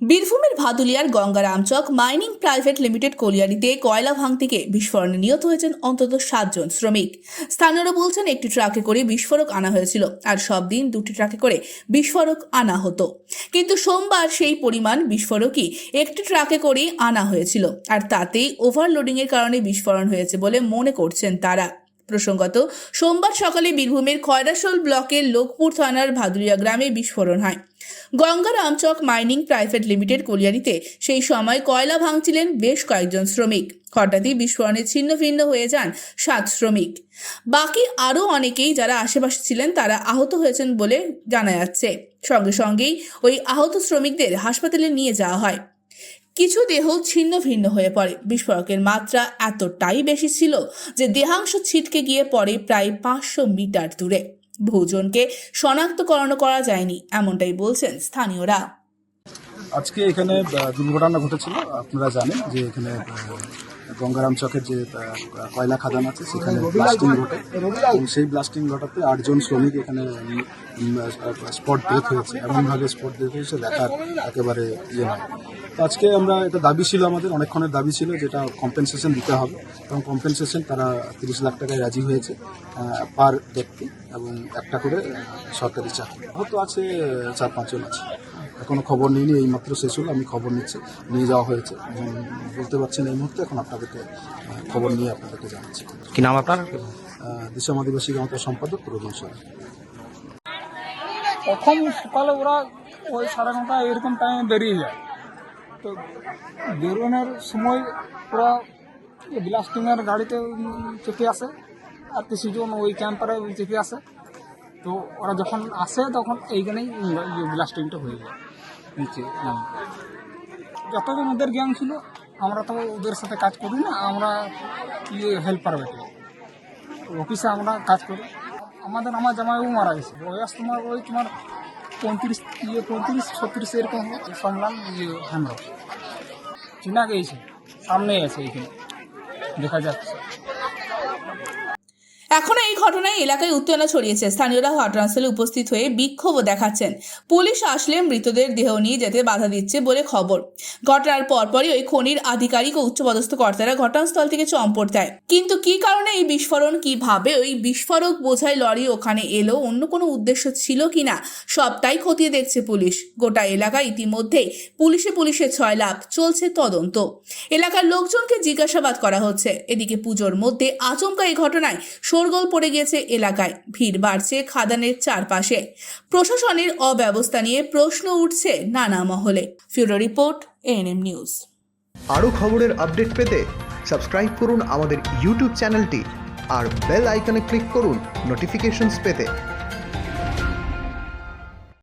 বীরভূমের ভাদুলিয়ার Gangaramchak mining private limited কলিয়ারিতে কয়লা ভাঙতে বিস্ফোরণে নিহত হয়েছেন অন্তত সাতজন শ্রমিক। স্থানীয়রা বলছেন, একটি ট্রাকে করে বিস্ফোরক আনা হয়েছিল আর সব দিন দুটি ট্রাকে করে বিস্ফোরক আনা হতো। কিন্তু সোমবার সেই পরিমাণ বিস্ফোরকই একটি ট্রাকে করেই আনা হয়েছিল আর তাতেই ওভারলোডিংয়ের কারণে বিস্ফোরণ হয়েছে বলে মনে করছেন তারা। প্রসঙ্গত, সোমবার সকালে বীরভূমের খয়রাশোল ব্লকের লোকপুর থানার ভাদুরিয়া গ্রামে বিস্ফোরণ হয়। Gangaramchak mining private limited কলিয়ারিতে সেই সময় কয়লা ভাঙছিলেন বেশ কয়েকজন শ্রমিক। হঠাৎই বিস্ফোরণে ছিন্ন ভিন্ন হয়ে যান সাত শ্রমিক। বাকি আরও অনেকেই যারা আশেপাশে ছিলেন তারা আহত হয়েছেন বলে জানা যাচ্ছে। সঙ্গে সঙ্গেই ওই আহত শ্রমিকদের হাসপাতালে নিয়ে যাওয়া হয়। কিছু দেহ ছিন্ন ভিন্ন হয়ে পড়ে। বিস্ফোরকের মাত্রা এতটাই বেশি ছিল যে দেহাংশ ছিটকে গিয়ে পড়ে প্রায় পাঁচশো মিটার দূরে। বহুজনকে শনাক্তকরণ করা যায়নি, এমনটাই বলছেন স্থানীয়রা। আজকে এখানে দুর্ঘটনা ঘটেছিল, আপনারা জানেন যে এখানে গঙ্গারাম চকের যে কয়লা খাদান আছে, সেখানে ব্লাস্টিং ঘটে। এবং সেই ব্লাস্টিং ঘটাতে আটজন শ্রমিক এখানে স্পট ডেথ হয়েছে। এমনভাবে স্পট ডেথ হয়েছে, দেখার একেবারে ইয়ে নয় তো আজকে আমরা, এটা দাবি ছিল আমাদের, অনেকক্ষণের দাবি ছিল যেটা কম্পেনসেশন দিতে হবে। এবং কম্পেনসেশন তারা তিরিশ লাখ টাকায় রাজি হয়েছে পার ব্যক্তি এবং একটা করে সরকারি চাকরি। হয়তো আছে, চার পাঁচজন আছে। এখনও খবর নিইনি এই মাত্র শেষ হলো আমি খবর নিচ্ছি। নিয়ে যাওয়া হয়েছে। এবং বলতে পারছেন এই মুহূর্তে এখন আপনাদেরকে খবর নিয়ে আপনাদেরকে জানাচ্ছি। কি নাম আপনার? দিশম আদিবাসী গাঁওতার সম্পাদক রবীন্দ্র সরেন প্রথম সকালে ওরা ওই সাড়ে নটা এরকম টাইমে বেরিয়ে যায়। তো বেরোনোর সময় ওরা ব্লাস্টিংয়ের গাড়িতে চেপে আসে আর কিছুজন ওই ক্যাম্পারে চেপে আসে। তো ওরা যখন আসে তখন এইখানেই ব্লাস্টিংটা হয়ে যায়। নিচে নামে। ওদের গ্যাং ছিল, আমরা তো ওদের সাথে কাজ করি না, আমরা ইয়ে হেল্পার বেটে অফিসে আমরা কাজ করি। আমাদের আমার জামাইও মারা গেছে। বয়স তোমার ওই তোমার পঁয়ত্রিশ ইয়ে পঁয়ত্রিশ, ছত্রিশ এরকম। সংগ্রাম ইয়ে হেমর চিনা গেছে সামনে আছে এইখানে দেখা যাচ্ছে। এখনও এই ঘটনায় এলাকায় উত্তেজনা ছড়িয়েছে। স্থানীয়রা ঘটনাস্থলে উপস্থিত হয়ে বিক্ষোভও দেখাচ্ছেন। পুলিশ আসলে মৃতদের দেহ নিয়ে যেতে বাধা দিচ্ছে বলে খবর। ঘটনার পরপরই ওই খনির আধিকারিক ও উচ্চপদস্থ কর্তারা ঘটনাস্থল থেকে চম্পট দেয়। কিন্তু কি কারণে এই বিস্ফোরণ কীভাবে ওই বিস্ফোরক বোঝাই লরি ওখানে এলো, অন্য কোনো উদ্দেশ্য ছিল কিনা, সবটাই খতিয়ে দেখছে পুলিশ। গোটা এলাকা ইতিমধ্যেই পুলিশে পুলিশে ছয় লাভ চলছে তদন্ত। এলাকার লোকজনকে জিজ্ঞাসাবাদ করা হচ্ছে। এদিকে পুজোর মধ্যে আচমকা এই ঘটনায় শোরগোল পড়ে গেছে এলাকায়। ভিড় বাড়ছে খাদানের চারপাশে। প্রশাসনের অব্যবস্থা নিয়ে প্রশ্ন উঠছে নানা মহলে। ফিউরো রিপোর্ট, এএনএম নিউজ। আরও খবরের আপডেট পেতে সাবস্ক্রাইব করুন আমাদের ইউটিউব চ্যানেলটি আর বেল আইকনে ক্লিক করুন নোটিফিকেশনস পেতে।